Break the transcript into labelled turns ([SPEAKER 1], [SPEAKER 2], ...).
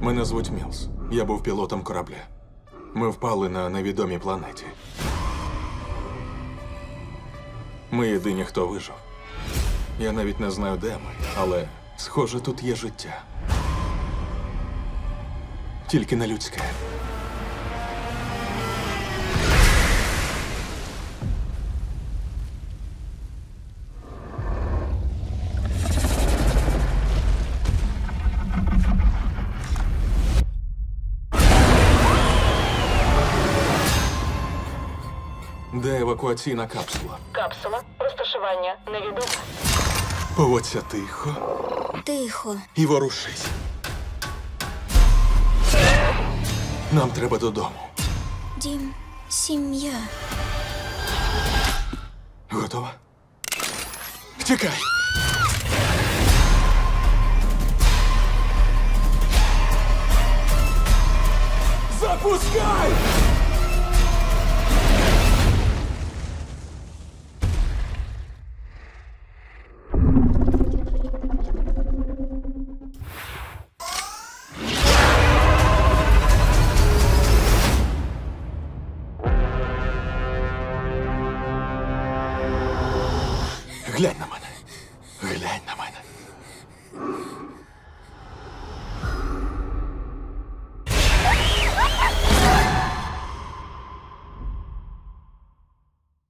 [SPEAKER 1] Мене звуть Мілс. Я був пілотом корабля. Ми впали на невідомій планеті. Ми єдині, хто вижив. Я навіть не знаю, де ми, але схоже, тут є життя. Тільки не людське. Де евакуаційна капсула?
[SPEAKER 2] Капсула. Розташування невідоме.
[SPEAKER 1] Поводься тихо
[SPEAKER 3] Тихо.
[SPEAKER 1] і ворушись. Нам треба додому.
[SPEAKER 3] Дім, сім'я.
[SPEAKER 1] Готова? Тікай! Запускай! Глянь на мене. Глянь на мене.